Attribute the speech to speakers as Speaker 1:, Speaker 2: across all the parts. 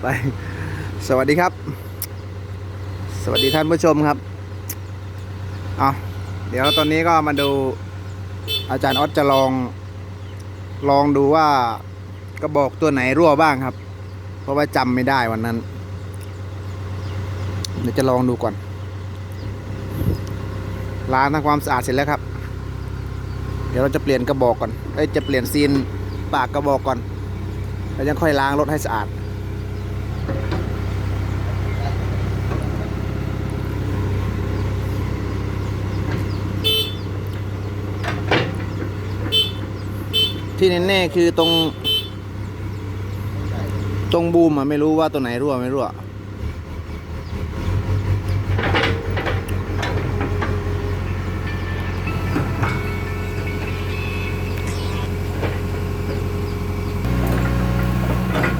Speaker 1: ไป สวัสดีครับ สวัสดีท่านผู้ชมครับ เอาเดี๋ยวตอนนี้ก็มาดูอาจารย์ออสจะลอง ลองดูว่ากระบอกตัวไหนรั่วบ้างครับ เพราะว่าจำไม่ได้วันนั้น เดี๋ยวจะลองดูก่อนล้างทำความสะอาดเสร็จแล้วครับ เดี๋ยวเราจะเปลี่ยนกระบอกก่อนเอ้ยจะเปลี่ยนซีนปากกระบอกก่อน แล้วยังค่อยล้างรถให้สะอาด ที่แน่ๆคือตรง ตรงบูมอะไม่รู้ว่าตัวไหนรั่วไม่รั่ว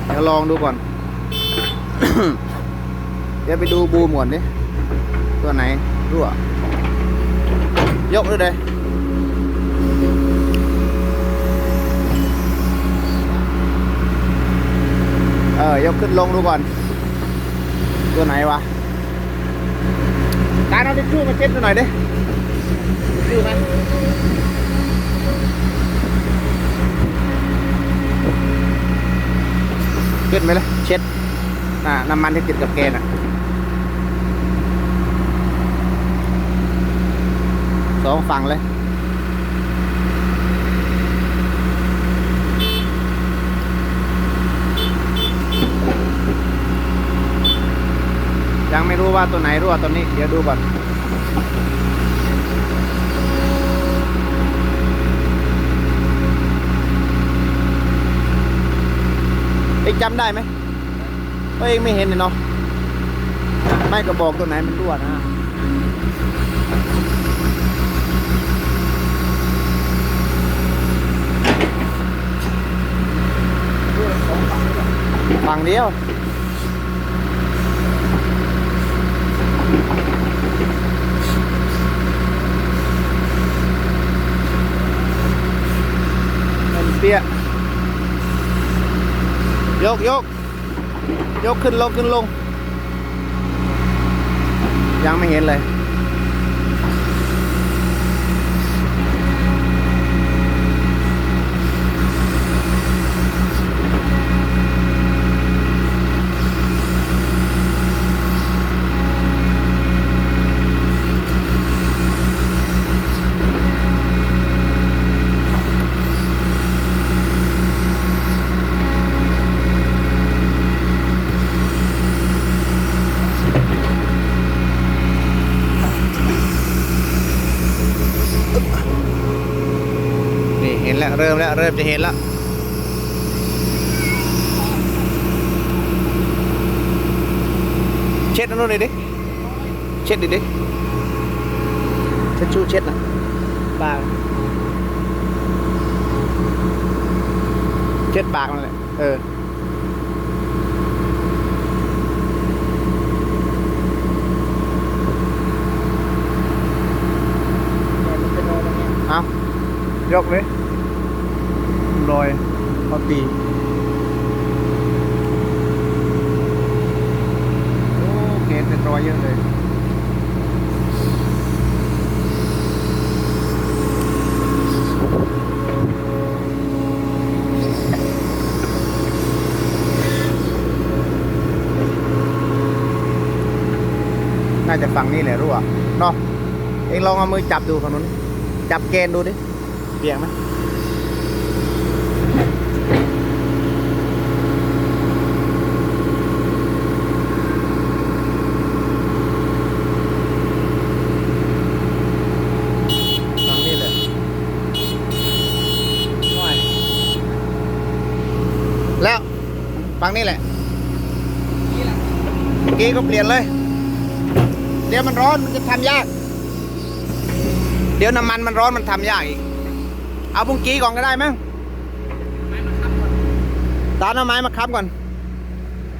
Speaker 1: เดี๋ยว ลองดูก่อน เดี๋ยวไปดูบูมก่อนดิ ตัวไหนรั่วยกด้วยเลยเออยกขึ้นลงดูก่อน ตัวไหนวะการเอาทิชชู่มาเช็ดดูหน่อยดิทิชชู่ไหม ขึ้นไหมล่ะ เช็ดน้ำมันที่ติดกับแกนอะสองฝั่งเลยยังไม่รู้ว่าตัวไหนรั่วตัวนี้ เดี๋ยวดูก่อน องจำได้ไหมว่าเองไม่เห็นเลยเนาะไม่กระบอกตัวไหนมันรั่วนะฝั่งเดียวเปี้ย ยกยกยกขึ้นลงขึ้นลง ยังไม่เห็นเลย ริ่มแล้ว เริ่มจะเห็นแล้วเช็ดอันนู้นเลยดิ เช็ดดิดิ เช็ดชูเช็ดนะปากเช็ดปากมันเลยเออเอายกเลย ลอยพอตีโอ้เกณฑ์เป็นรอยเยอะเลยน่าจะฝั่งนี้แหละรั่วเนาะเองลองเอามือจับดูฝั่งนู้นจับเกณฑ์ดูดิเปียกไหมฝั่งนี้เลยว้ายแล้ว ฝั่งนี้แหละเมื่อกี้ก็เปลี่ยนเลย เดี๋ยวมันร้อนมันจะทำยาก เดี๋ยวน้ำมันมันร้อนมันทำยากอีก เอาบุ้งกี้ก่อนก็ได้มั้งตาเอาไม้มาค้ำก่อน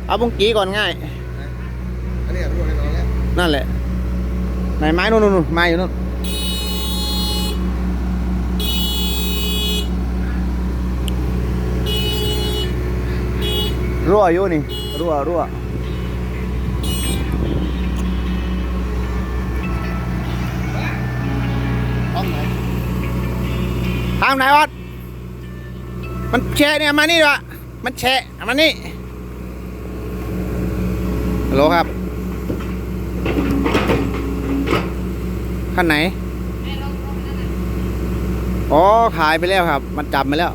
Speaker 1: เอาบุ้งกี้ก่อนง่าย
Speaker 2: อันนี้รู้แน่นอนแล้ว
Speaker 1: นั่นแหละ ไหนไม้นู่นนู่นนู่นไม้อยู่นู่น รั่วอยู่นี่ รั่วรั่ว
Speaker 2: ห้องไหน
Speaker 1: ทางไหนวะมันแชะเนี่ยมานี่ดีกวะมันแชะมานี่ฮัลโหลครับขั้นไหน อ๋อ ขายไปแล้วครับ มันจำไปแล้ว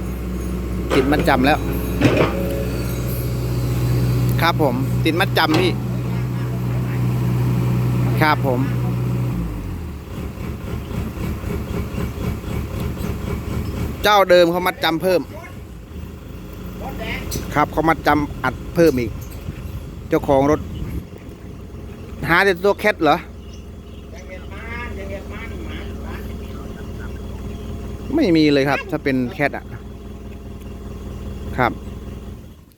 Speaker 1: ติดมันจำแล้ว ครับผม ติดมัดจำพี่ ครับผม เจ้าเดิมเขามัดจำเพิ่ม ครับเขามัดจำอัดเพิ่มอีก เจ้าของรถ หาแต่ตัวแคทเหรอ ไม่มีเลยครับ ถ้าเป็นแคทอะครับ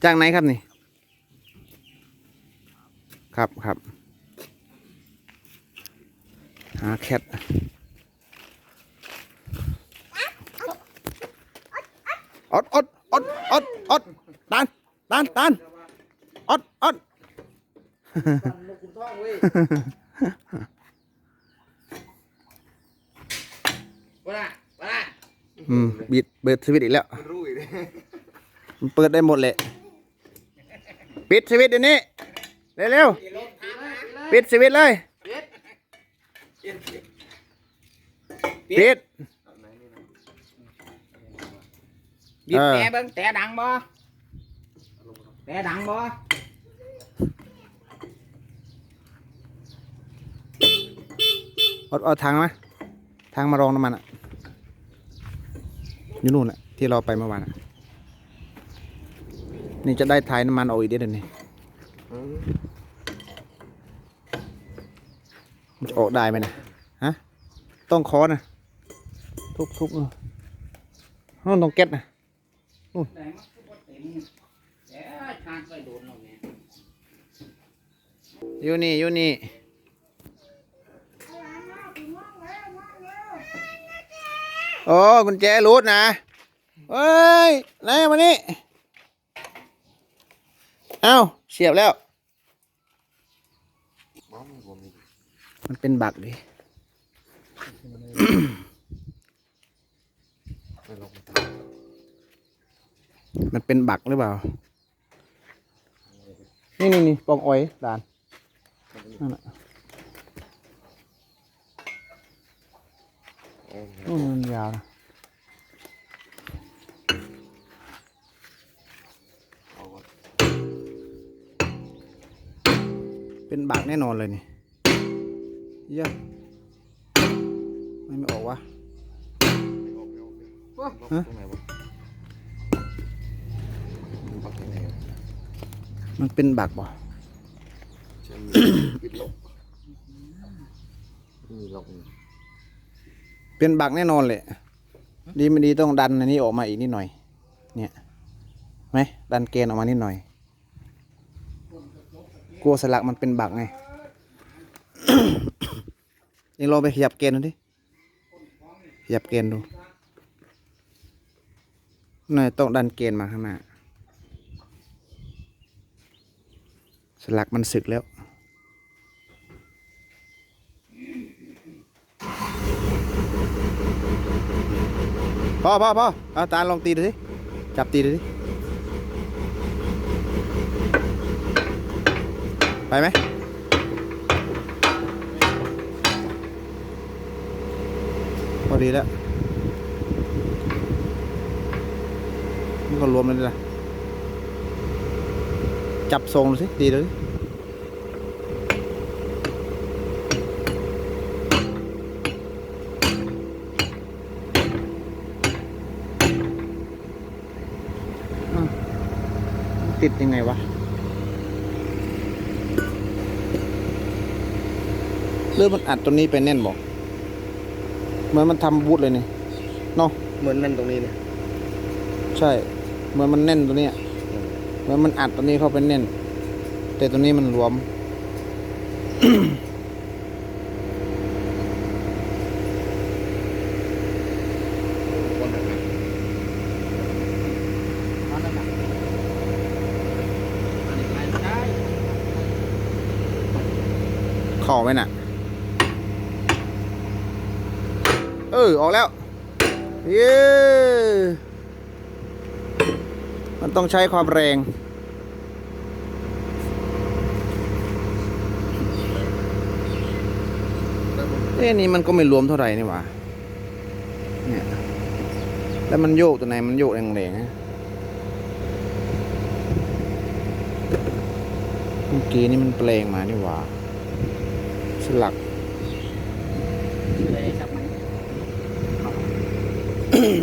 Speaker 1: จากไหนครับนี่ ครับครับหาแคทอดอดอดอดอดตันตันตันอดอด
Speaker 2: ลูกคุณท้องเว้ยว่าละว่าละ
Speaker 1: อืมบิดเบิดสวิตช์อีกแล้ว
Speaker 2: มันรู้อีกเลย
Speaker 1: มันเปิดได้หมดเลย ปิดสวิตช์เดี๋ยวนี้ เร็วๆปิดสวิตช์เลยปิด
Speaker 3: บีบ
Speaker 1: เออ
Speaker 3: แต่เบิ่งแต่ดังบ่แต่ดังบ่
Speaker 1: เอาเอาทางมาทางมารองน้ำมันอะอยู่นู่นแหละที่เราไปเมื่อวานอะนี่จะได้ถ่ายน้ำมันออกอีกเดี๋ยวนี้ มันจะออกได้ไหมนะฮะต้องคอนะทุบทุบๆเออนู่นต้องเก็ตนะ
Speaker 3: นคือบ่น
Speaker 1: อยู่นี่อยู่นี่โอ้กุญแจรูดนะเฮ้ยไหนมานี่เอ้าเสียบแล้ว
Speaker 2: บ้องผมนี่
Speaker 1: มันเป็นบักดิ
Speaker 2: ไปลงมาต
Speaker 1: มันเป็นบักหรือเปล่า นี่นี่นี่ปองอ้อยด่านนั่นแหละ
Speaker 2: โอ้ย
Speaker 1: อืมมันยาวนะ
Speaker 2: เป็
Speaker 1: นบักแน่นอนเลยนี่ เยอะไม่ไม่ออกวะ
Speaker 2: ไม่ออกไม่ออกเลยล็อกตรงไหนวะดูบักยังไงวะ
Speaker 1: มันเป็นบักบ่
Speaker 2: ใช่มีปิดล็อกมีล็อกนี่
Speaker 1: เป็นบักแน่นอนเลยดีไม่ดีต้องดันอันนี้ออกมาอีกนิดหน่อย เนี่ยไหมดันเกณฑ์ออกมานิดหน่อย กลัวสลักมันเป็นบักไง ยังลองไปขยับเกณฑ์ดูดิขยับเกณฑ์ดูน่ต้องดันเกณฑ์มาข้างหน้าสลักมันสึกแล้วพ่อพ่อพ่อเอาตาลองตีดูสิจับตีดูสิไปไหม พอ ดีแล้วมันก็รวมเลยล่ะจับทรงสิตีดูสิติดยังไงวะ เรื่องมันอัดตัวนี้ไปแน่นบอก เหมือนมันทำบูทเลยนี่เนาะ
Speaker 2: เหมือนนั่นตรงนี้เนี่ย
Speaker 1: ใช่ เหมือนมันแน่นตัวเนี้ยเหมือนมันอัดตัวนี้เข้าไปแน่น แต่ตัวนี้มันรวม
Speaker 2: คนหนัก
Speaker 3: เอานั่นน่ะ
Speaker 1: ออกไหมน่ะ เออ ออกแล้ว เย้มันต้องใช้ความแรง เอ้นี่มันก็ไม่รวมเท่าไหร่นี่หว่าเนี่ยแล้วมันโยกตัวไหนมันโยกแรงๆนะเมื่อกี้นี่มันแปลงมานี่หว่า สลัก
Speaker 3: เลย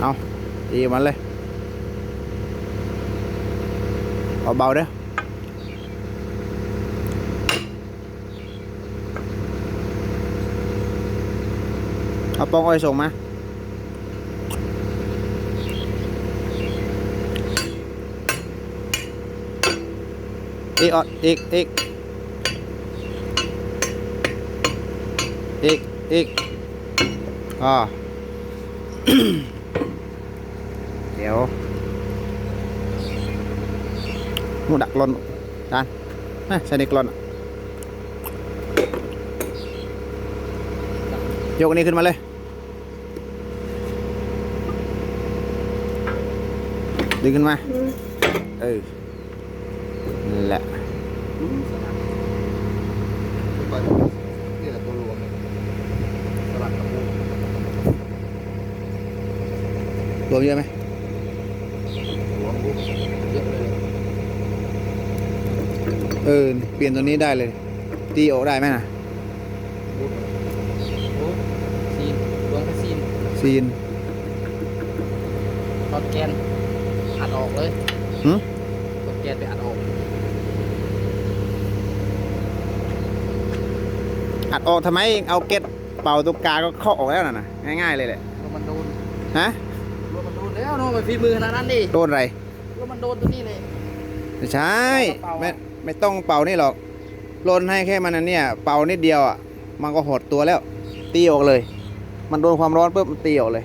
Speaker 3: จับมัน
Speaker 1: เอาตีมันเลยเอาเบาเด้อเอาปองอ้อยส่งมาอีกออดอีกอีกอีกอีกอ่าเดี๋ยวมูดักลนดานน่ะใส่ในกลอนยกนนี้ขึ้นมาเลย ดึงขึ้นมา เออนั่นแหละ
Speaker 2: ไปนี่แหละตัวรวมเนี่ยสลัดกระปุก
Speaker 1: รวมเยอะไหม
Speaker 2: รวมปุ๊บเยอะเลย
Speaker 1: เออ เปลี่ยนตัวนี้ได้เลย ตีออกได้ไหมนะ
Speaker 2: ปุ๊บ
Speaker 3: โอ้ซีนรวมกับซีน
Speaker 1: ซีน
Speaker 3: รถแกน อัดออกเลย
Speaker 1: หึ
Speaker 3: รถแกนไปอัดออก
Speaker 1: อัดออกทำไมเอาเก็ตเป่าตัวกาก็เคาะออกแล้วน่ะนะง่าย ๆ เลยแหละ
Speaker 3: รถมันโดน
Speaker 1: ฮะ
Speaker 3: รถมันโดนแล้วเนาะมันฝีมือขนาดนั้นดิ
Speaker 1: โดนอะไร
Speaker 3: รถมันโดนตัวนี้เลย
Speaker 1: ไม่ใช่
Speaker 3: เป่าอะ
Speaker 1: ไม่ไม่ต้องเป่านี่หรอกลนให้แค่มันอันเนี่ยเป่านิดเดียวอะมันก็หดตัวแล้ว ตีออกเลย มันโดนความร้อนปุ๊บมันตีออกเลย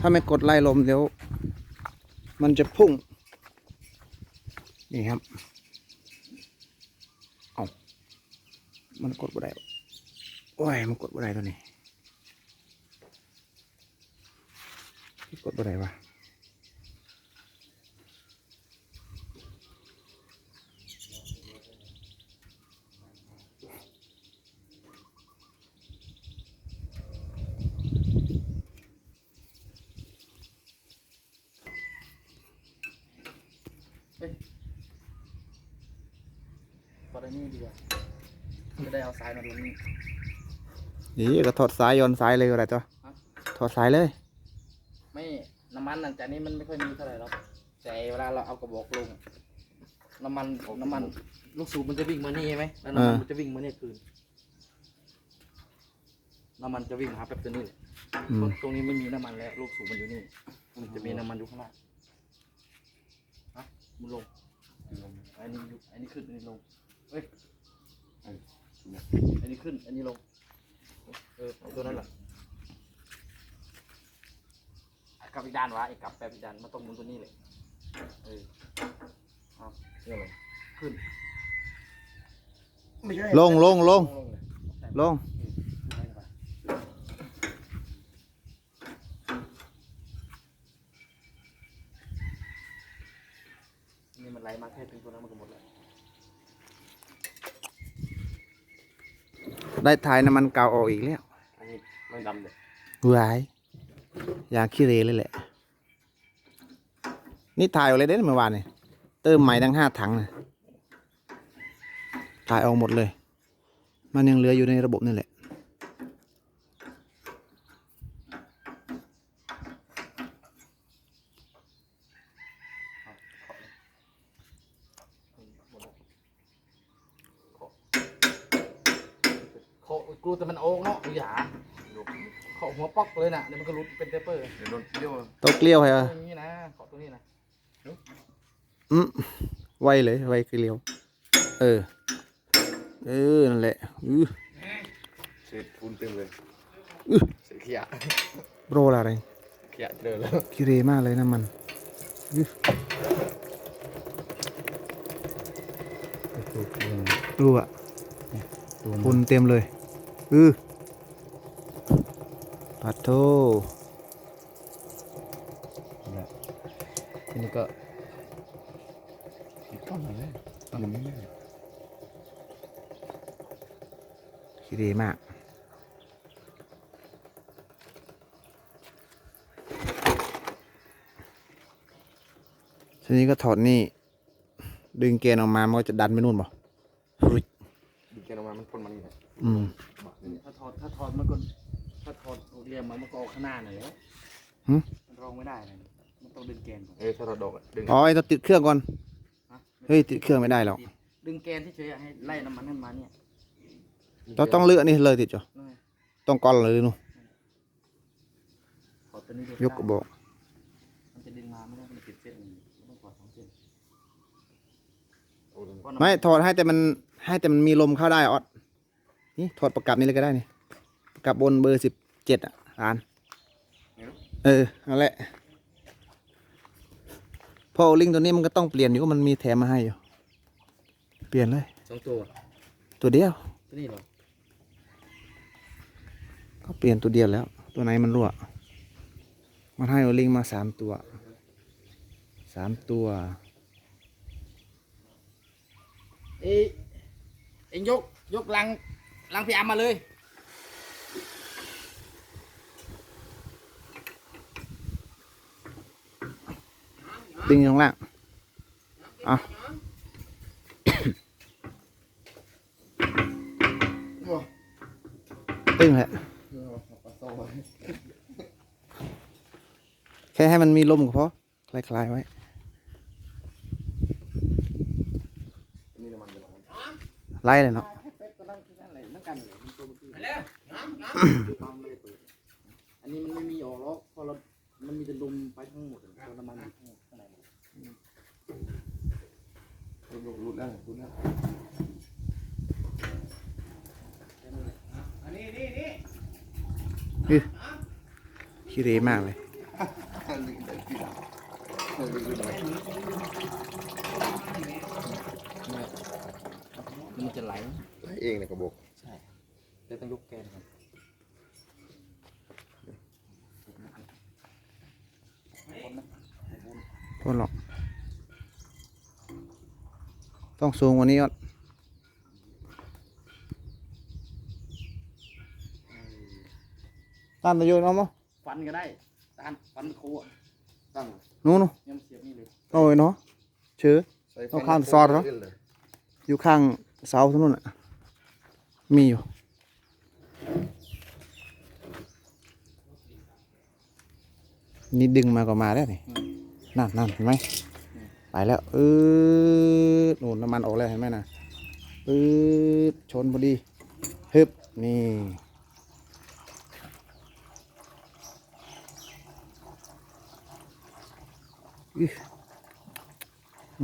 Speaker 1: ถ้าไม่กดไล่ลมเดี๋ยว มันจะพุ่ง นี่ครับ เอามันกดบ่ได้ โอ้ย มันกดบ่ได้ตัวนี้ กดบ่ได้วะ
Speaker 3: นี่ดีกว่าจะได้เอาสายมาดูนี่
Speaker 1: นี่ก็ถอดสายโยนสายเลยก็ได้ตัว
Speaker 3: ฮะ
Speaker 1: ถอดสายเลย
Speaker 3: ไม่น้ำมันนั่นแต่นี่มันไม่ค่อยมีเท่าไหร่หรอกแต่เวลาเราเอากระบอกลงน้ำมันน้ำมัน ลูกสูบมันจะวิ่งมานี่ใช่ไหมแล้วน้ำมัน
Speaker 1: อ่ามั
Speaker 3: มันจะวิ่งมาเนี่ยคืนน้ำมันจะวิ่งหาแบบตัวนี้เลย
Speaker 1: อืม
Speaker 3: ตรงนี้ไม่มีน้ำมันแล้วลูกสูบมันอยู่นี่ มันจะมีน้ำมันอยู่ข้างล่างฮะมันลงอันนี้อยู่อันนี้ขึ้นอันนี้ลง เฮ้ยอันนี้ขึ้น อันนี้ลง เออเอาตัวนั้นแหละอะกลับอีกด้านวะไอ้กลับแปลอีกด้านมาตรงมุนตัวนี้เลย เออเอาเนี่ยเลยขึ้นไม่ใช่
Speaker 1: ลงลงลง
Speaker 3: ลงเลย
Speaker 1: ลง
Speaker 3: นี่มันไหลมาแค่ถึงตัวนั้นมันก็หมดแล้ว
Speaker 1: ได้ถ่ายน้ำมันเก่าออกอีกแล้ว
Speaker 3: อันนี้ไม่ดำเลย
Speaker 1: วายยาขี้เรเลยแหละ นี่ถ่ายออกเลยเด้เมื่อวานนี่เติมใหม่ทั้งห้าถังนะถ่ายออกหมดเลย มันยังเหลืออยู่ในระบบนี่แหละ
Speaker 3: เขากลัวแต่มันโอ่งเนาะอย่าเขาหัวป๊อกเลยน่ะเดี๋ยวมันก็รุด เป็นเตเปอร์
Speaker 2: เดี๋ยวโดนเดี่ยว
Speaker 1: ต้องเกลี้ยวให้อะ
Speaker 3: อย่างนี้นะขอตัวนี้นะ
Speaker 1: อืมไวเลยไวเกลียว เออ เออ นั่นแหละอือ
Speaker 2: เศษปูนเต็มเลย
Speaker 1: อื้อ
Speaker 2: เศษขยะ
Speaker 1: โรลอะไร
Speaker 2: ขยะเจอแล้ว
Speaker 1: ขี้เรมากเลยนะมันอื้อดูอะปุ่นเต็มเลย อือปัดโท
Speaker 3: นี้ก็
Speaker 2: ก้อนอะไรยังไม่ได้
Speaker 1: ขี้เรมากทีนี้ก็ถอดนี่ ดึงเกณฑ์ออกมา มันก็จะดันไปนู่นบ่ฟรุด
Speaker 2: ดูแกนออกมา มันพ่นมันนี่แหละ
Speaker 1: อืม
Speaker 2: บักนี่
Speaker 3: ถ้าถอดถ้าถอดมันก็ถ้าถอดเรียมมันมันก็ออกข้างหน้าน่ะแหละ
Speaker 1: หึ
Speaker 3: มันรองไม่ได้เลยมัน ต้องดึงแกนก่อน
Speaker 2: เอ้ยถ้าเราดอกอะดึง
Speaker 1: อ๋อไอ้ต้องติดเครื่องก่อน
Speaker 3: ฮะ
Speaker 1: เฮ้ยติดเครื่องไม่ได้หรอก
Speaker 3: ดึงแกนที่เฉยๆให้ไล่น้ำมันขึ้นมาเนี่ย
Speaker 1: ต้องต้องเลือกนี่เลยติดจ้ะ
Speaker 3: นั่นไง
Speaker 1: ต้องก้อนเลยนู่น
Speaker 3: ถอดตัวนี้ดู
Speaker 1: ยกกระบอก
Speaker 3: มันจะดึงมาไม่ได้มันติดเส้นมันต้องถอดสองเส้น
Speaker 2: โอ้ย
Speaker 3: เพราะน้ำ
Speaker 1: ไม่ถอดให้แต่มันให้แต่มันมีลมเข้าได้ออดนี่ถอดประกับนี่เลยก็ได้นี่ประกับบนเบอร์สิบเจ็ดอะอ่านเออนั่นแหละ พอลิงก์ตัวนี้มันก็ต้องเปลี่ยนอยู่มันมีแถมมาให้อยู่ เปลี่ยนเลย
Speaker 3: สองตัว
Speaker 1: ตัวเดียว
Speaker 3: ตัวนี้เหรอ
Speaker 1: ก็เปลี่ยนตัวเดียวแล้ว ตัวไหนมันรั่ว มันให้โอลิงก์มาสามตัว สามตัว
Speaker 3: เอ้ยเอ็งยกยกลังลังพี่อามาเลย
Speaker 1: ดึงอยู่ข้างล่างเอาตึงแหละแค่ให้มันมีลมก็พอคลายๆไว้
Speaker 2: นี่น้ำมันเป็นอะไร
Speaker 1: ไล่เลยเนาะ
Speaker 3: อันนี้มันไม่มีออกแล้วพอเรา มันมีแต่ลมไปทั้งหมดเลยตัวน้ำมันอยู่ข้างข้างในหมด
Speaker 2: รุดรุดแล้วรุดแล้ว
Speaker 1: ขี้เหรมากเลย
Speaker 2: ลึกได้ที่หลังเออลึกๆหน่อย
Speaker 3: มันจะไหล
Speaker 2: ไหลเองในกระบอก
Speaker 3: ใช่เดี๋ยวต้องยกแกนก่อน
Speaker 1: โทษหรอก ต้องสูงกว่านี้ก่อนต้านตะโยนเอามั้ง
Speaker 3: ฟันก็ได้ตานฟันโคอะ
Speaker 2: ตั้ง
Speaker 1: นู้น
Speaker 3: ยังเสียบนี่เลย
Speaker 1: ๆโอ้ยเนาะเชื้อ
Speaker 2: ใส่ไฟ
Speaker 1: เอาข้ามซอสเหรอ
Speaker 2: เลย
Speaker 1: อยู่ข้างเสาตรงนู้นอะ มีอยู่ นี่ดึงมาก็มาแล้วนี่นั่นนั่นเห็นไหมไปแล้วเออนู่นน้ำมันออกแล้วเห็นไหมนะปื๊ดชนพอดีฮึบนี่ อิ๊ะ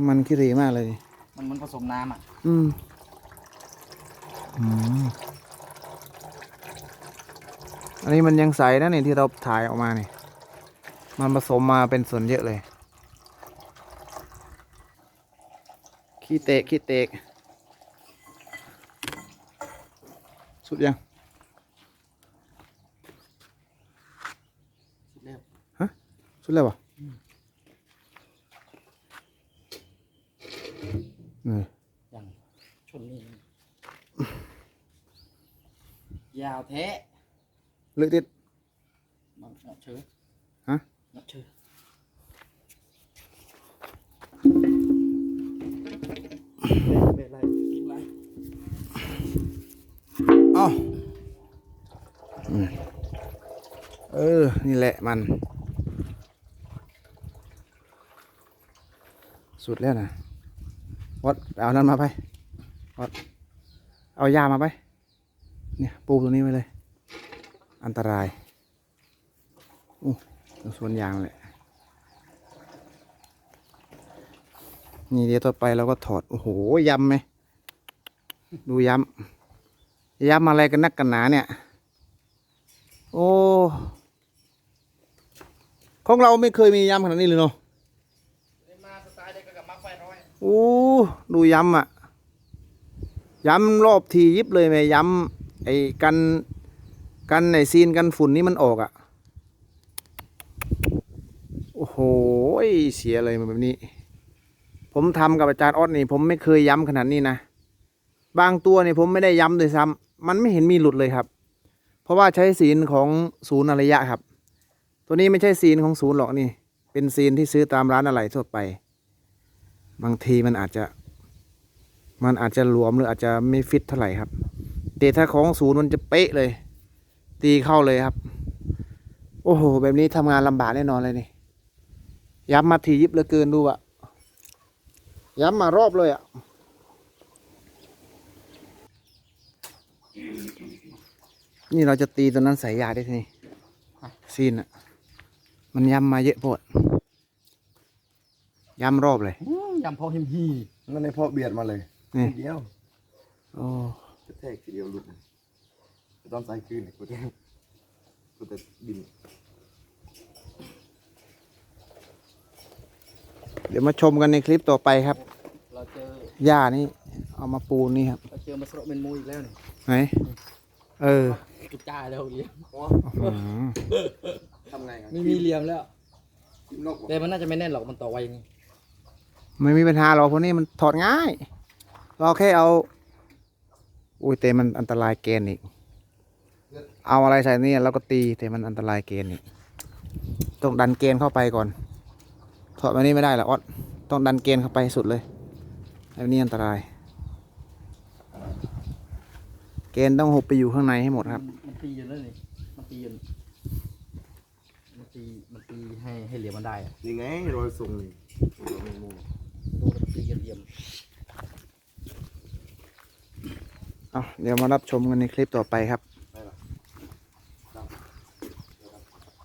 Speaker 1: มันขี้เหร่มากเลยนี่
Speaker 3: มันมันผสมน้ำอะ
Speaker 1: อืม อืม อันนี้มันยังใสนะนี่ที่เราถ่ายออกมานี่มันผสมมาเป็นส่วนเยอะเลย ขี้เตะขี้เตะสุดยัง
Speaker 3: สุดแล้ว
Speaker 1: สุดแล้วปะเออ
Speaker 3: ยังชนนี่ ยาวแท้
Speaker 1: ลึกติด
Speaker 3: มันเนาะเชย
Speaker 1: ฮะ
Speaker 3: เนาะเชย
Speaker 2: เบ็ดอะไร
Speaker 3: ไร
Speaker 1: เอ้าอืมเออ นี่แหละมัน สุดแล้วนะวัดเอานั้นมาไปวัดเอายามาไป เนี่ย ปูตรงนี้ไว้เลย อันตรายอู้ตรงสวนยางแหละ นี่เดี๋ยวต่อไปเราก็ถอด โอ้โหยำไหม ดูยำยำอะไรกันนักกันหนาเนี่ย โอ้ ของเราไม่เคยมียำขนาดนี้เลยเนาะ
Speaker 3: มาสไตล์เดียวกับมาไฟร้อย
Speaker 1: โอ้ ดูยำอะยำรอบทียิบเลยไหมยำไอ้กัน กันไอ้ซีนกันฝุ่นนี่มันออกอะ โอ้โหเสียเลยแบบนี้ ผมทำกับอาจารย์ออสนี่ ผมไม่เคยย้ำขนาดนี้นะ บางตัวเนี่ยผมไม่ได้ย้ำเลยซ้ำมันไม่เห็นมีหลุดเลยครับ เพราะว่าใช้ซีนของศูนย์อารยะครับ ตัวนี้ไม่ใช่ซีนของศูนย์หรอกนี่ เป็นซีนที่ซื้อตามร้านอะไรทั่วไป บางทีมันอาจจะ มันอาจจะหลวมหรืออาจจะไม่ฟิตเท่าไหร่ครับแต่ถ้าของศูนย์มันจะเป๊ะเลย ตีเข้าเลยครับ โอ้โห แบบนี้ทำงานลำบากแน่นอนเลยนี่ย้ำมาทียิบเหลือเกินดูอะย้ำมารอบเลยอะนี่เราจะตีตัวนั้นใส่ยาได้ทีนี่ซีนอะมันย้ำมาเยอะโพดย้ำรอบเลย
Speaker 3: ยำพอหิมฮี
Speaker 2: นั่นในพ่อเบียดมาเลย
Speaker 1: นี่
Speaker 2: ทีเดียว
Speaker 1: โอ้
Speaker 2: กระแทกทีเดียวหลุด ตอนใส่คืนเนี่ยกูจะกูจะบิน
Speaker 1: เดี๋ยวมาชมกันในคลิปต่อไปครับ
Speaker 3: เราเจอ
Speaker 1: หญ้านี่เอามาปูนี่ครับ
Speaker 3: เราเจอมาสโรเมนมูอีกแล้วนี่
Speaker 1: ไหนเออ
Speaker 3: จุดจ้าแล้วเลี้ยง
Speaker 1: อื้อหือ
Speaker 2: ทำไงกัน
Speaker 3: ไม่มีเหลี่ยมแล้ว
Speaker 2: จิ้มนก
Speaker 3: แต่มันน่าจะไม่แน่นหรอกมันต่อไวอย่างนี้
Speaker 1: ไม่มีปัญหาหรอกพวกนี้มันถอดง่าย เราแค่เอา อุ้ยแต่มันอันตรายเกณฑ์อีก เอาอะไรใส่นี่แล้วก็ตีแต่มันอันตรายเกณฑ์อีกต้องดันเกณฑ์เข้าไปก่อนถอดมานี่ไม่ได้หรอกออดต้องดันเกณฑ์เข้าไปสุดเลยแล้วนี่อันตราย เกณฑ์ต้องหุบไปอยู่ข้างในให้หมดครับ
Speaker 3: มันมันตีอยู่นั่นนี่มันตีอยู่มันตีมันตีให้ให้เหลี่ยมมันได้อะ
Speaker 2: ยังไงรอยส่งนี่รอยมู
Speaker 3: ดูมันตีกันเหลี่ยม
Speaker 1: เอาเดี๋ยวมารับชมกันในคลิปต่อไปครับ